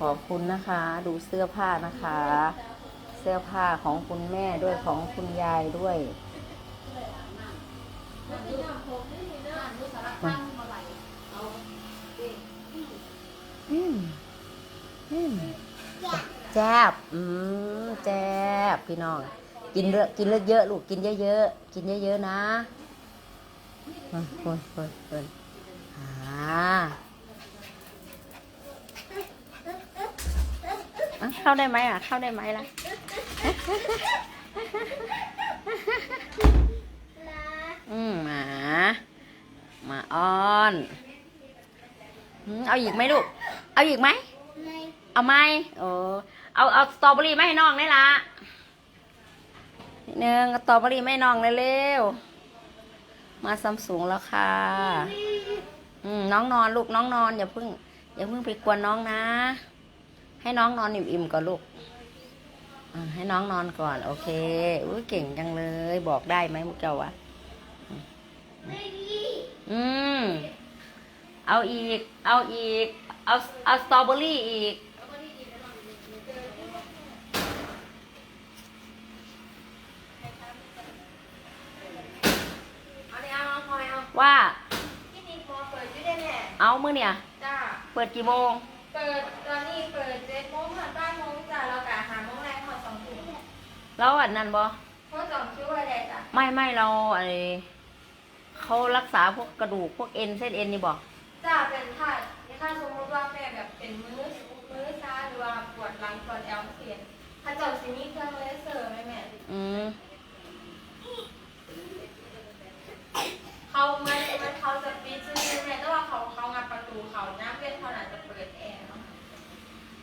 ขอบคุณนะคะ ดูเสื้อผ้านะคะ เสื้อผ้าของคุณแม่ด้วยของคุณยายด้วยอืมอืมแจบอืมแจบพี่น้อง กินเยอะกินเลือเยอะๆลูก กินเยอะๆ กินเยอะๆนะเฮ้ยเฮ้ยเฮ้ยเฮ้ยอ่าอะ เข้าได้ไหมอะ เข้าได้ไหมล่ะอืมหมาหมาอ้อนเอาอีกไหมลูก เอาอีกไหมเอาไหมโอ้เอาเอาสตรอเบอรี่มาให้น้องได้ละนิดนึงสตรอเบอรี่มาให้น้องเร็วๆมาซัมซุงแล้วค่ะอืมน้องนอนลูกน้องนอนอย่าเพิ่งอย่าเพิ่งไปกวนน้องนะ ให้น้องนอนอิ่มๆก่อนลูกอ่าให้น้องนอนก่อน โอเคอุ้ยเก่งจังเลย บอกได้ไหมมุกเจ้าวะอืมเอาอีก เอาอีก เอาเอาสตรอเบอรี่อีกเอาเนี่ยเอาเอาพลอยเอาว่าที่นี่พอเปิดอยู่ได้แน่เอามือเนี่ยจ้าเปิดกี่โมงเปิดตอนนี้เปิดเจ็ดโมงถึงบ่ายโมงจ้าแล้วกะหาโมงแรกหมดสองทุ่มแล้วอันนั้นบอเพราะสองคิวอะไรจ้ะไม่ไม่เราอะไรเขารักษาพวกกระดูกพวกเอ็นเส้นเอ็นนี่บอกจ้าเป็นถ้าถ้าสมมติว่าแม่แบบเป็นมือมือซ้ายหรือว่าปวดหลังปวดแอวเสียนถ้าเจ้าสิมีเครื่องเลเซอร์ไหมแม่อืมเขามันมันเขาจะ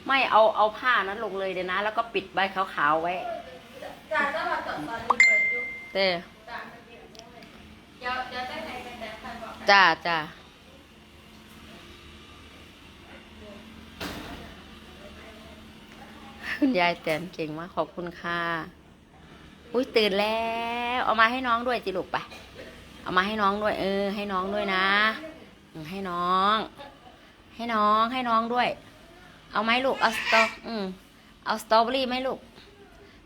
ไม่เอาเอาผ้านั้นลงเลยเดี๋ยวนะ แล้วก็ปิดใบขาวๆไว้จ้าแต่ว่าตอนตอนนี้เปิดอยู่เต้จ้าเดี๋ยวเดี๋ยวได้ไหนกันแต่คันบอกกันจ้าจ้าคุณยายแตนเก่งมากขอบคุณค่ะอุ้ยตื่นแล้ว เอามาให้น้องด้วยจิลูกไป เอามาให้น้องด้วย เออ ให้น้องด้วยนะอืมให้น้อง ให้น้องให้น้องด้วย เอาไหมลูก เอาสตออืมเอาสตรอเบอรี่ไหมลูก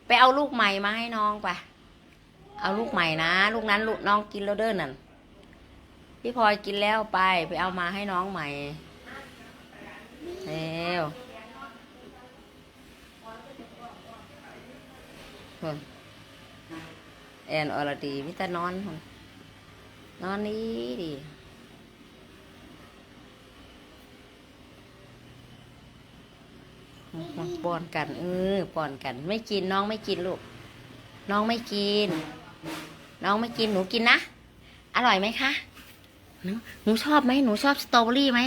ไปเอาลูกใหม่มาให้น้องไป เอาลูกใหม่นะ ลูกนั้นลูกน้องกินแล้วเด้อนั่น พี่พลอยกินแล้วไป ไปเอามาให้น้องใหม่เร็วคนแอนอรดีมิตานอนพุ่นนอนนี้ดี ป้อนกัน เออป้อนกัน ไม่กินน้องไม่กินลูก น้องไม่กิน น้องไม่กินหนูกินนะ อร่อยไหมคะ หนูหนูชอบไหมหนูชอบสตรอเบอรี่ไหม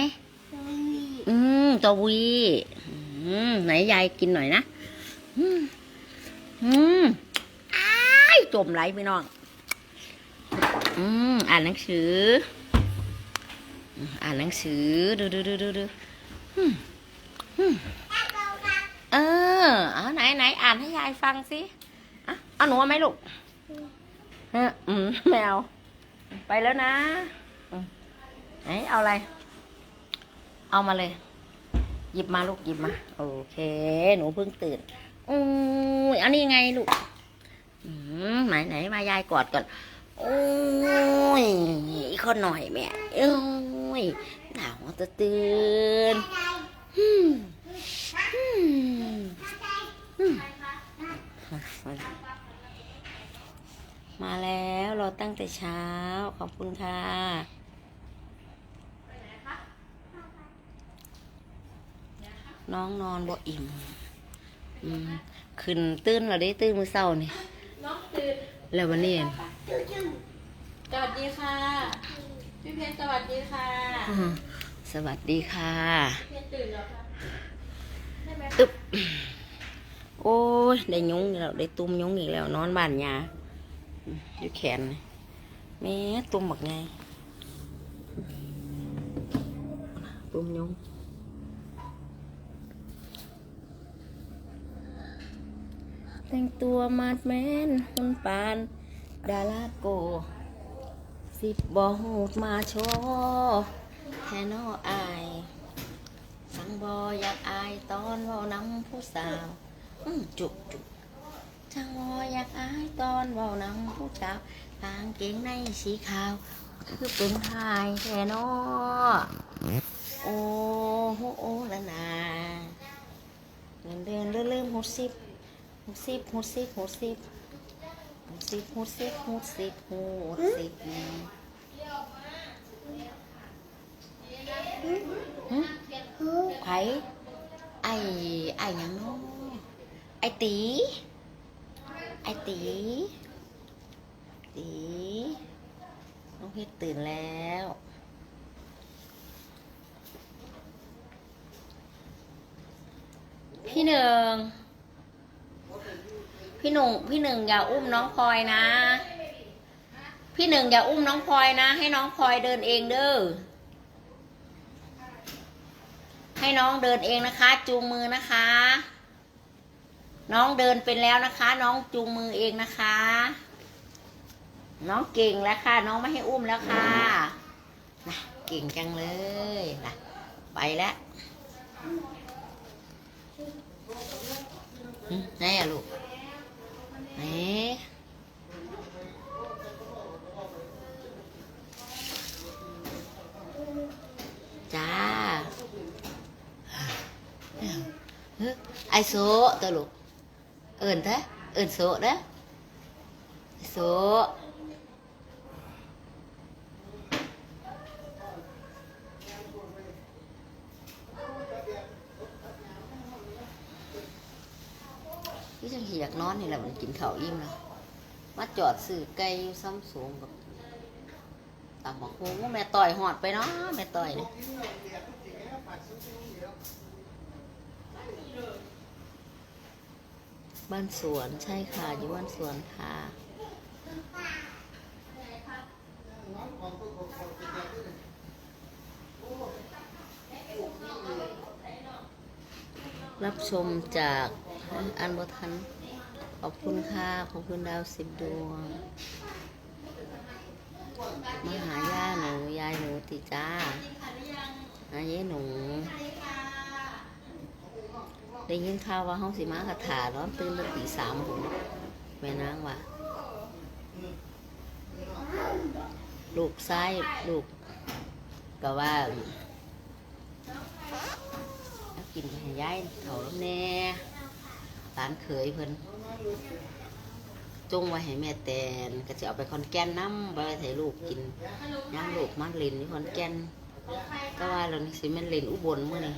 อืมสตรอเบอรี่อืมไหนยายกินหน่อยนะ อืมอืมอ้ายจมไหลไปน้อง อืมอ่านหนังสืออืมอ่านหนังสือดูดูดูดูดูอืมอืมเออเอา ไหนไหนอ่านให้ยายฟังสิอะเอาหนูเอาไหมลูกเอออืมไม่เอาไปแล้วนะไหนเอาอะไร เอามาเลย หยิบมาลูกหยิบมา โอเค หนูเพิ่งตื่นอู้ยอันนี้ไงลูกอืมไหนไหนมายายกอดก่อนโอ้ยอีกคนหน่อยแม่โอ้ยหนาวจะตื่นอืม มอืมมาแล้วเราตั้งแต่เช้า ขอบคุณค่ะ น้องนอนบ่อิ่มอืมขึ้นตื่นเราได้ตื่นมื้อเช้านี่น้องตื่นแล้ววันนี้สวัสดีค่ะ พี่เพชรสวัสดีค่ะอืมสวัสดีค่ะพี่เพชรตื่นแล้วค่ะได้ไหมตึ๊บ โอ้ยได้ยุงอีกแล้วได้ตุ่มยุงอีกแล้ว นอนบ้านยาอืมอยู่แขนแม่ตุ่มบักไงตุ่มยุงแต่งตัวมาดแมนหุ่นปาน ดาราโก สิบบ่หูดมาโชว์แทนออาย สังบ่อยากอายตอนเว้าน้ำผู้สาว จุกจุกจังบ่อยากอายตอนเว้าน้ำผู้สาวกางเกงในสีขาว คือเป็นทายแทนอโอ้โหโอ้ละนาเดินเดินเริ่มหดสิบหดสิบหดสิบหดสิบหดสิบหดสิบหดสิบหดสิบไผ่ไอ้ไอหยังน้อง ไอตีไอตีตีน้องเพชรตื่นแล้ว พี่หนึ่งพี่หนุ่งพี่หนึ่งอย่าอุ้มน้องพลอยนะ พี่หนึ่งอย่าอุ้มน้องพลอยนะ ให้น้องพลอยเดินเองเด้อให้น้องเดินเองนะคะ จูงมือนะคะ น้องเดินเป็นแล้วนะคะ น้องจูงมือเองนะคะ น้องเก่งแล้วค่ะ น้องไม่ให้อุ้มแล้วค่ะนะเก่งจังเลยนะไปแล้วไหนอะลูกไหนจ้าไอโซตัวลูก ơn thế ơn số đó số cứ chẳng khi giặc nón thì là mình chỉnh khẩu im rồi mắt chọt sự cây xong xuống gặp tạm bỏ khô mẹ tỏi họt với nó mẹ tỏi này บ้านสวนใช่ค่ะ อยู่บ้านสวนค่ะ รับชมจากอันบทัน ขอบคุณค่ะ ขอบคุณดาวสิบดวง มาหาย่าหนู ยายหนูติจ้าอาเย้หนู ได้ยินข่าวว่าห้องสีมากระถาร้อนตื่นตั้งตีสามผมแม่นางว่าลูกซ้ายลูกก็ว่ากินให้ยายเถาแน่ร้านเขยเพิ่นจุ้งไว้ให้แม่แตนก็จะเอาไปคอนแกนน้ำไปให้ลูกกินย่างลูกมาเล่นที่คอนแกนก็ว่าเรานี่สิแมันเล่นอุบลมื้อนี้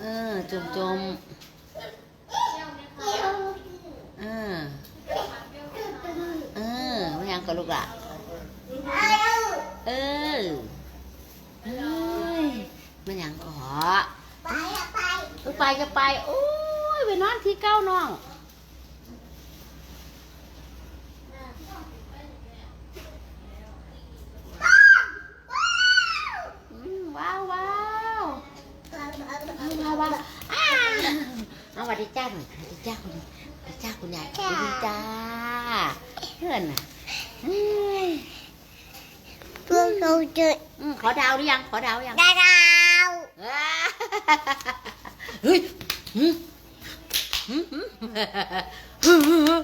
เออจมจมเออ เออไม่ยังกับลูกละเออเฮ้ยมันยังขอเออไปก็ไป โอ้ย ไปนอนที่เก้าน้อง อืมว้าวว้าวว้าวว้าวว้าวอ้า เอาสวัสดีจ้าหน่อยสวัสดีจ้าคุณสวัสดีจ้าคุณยายสวัสดีจ้าเพื่อนน่ะเฮ้ยเพื่อนเขาจะอืมขอดาวหรือยัง ขอดาวหรือยังดาดาวว้าเฮ้ยหืมหืมหืมหืม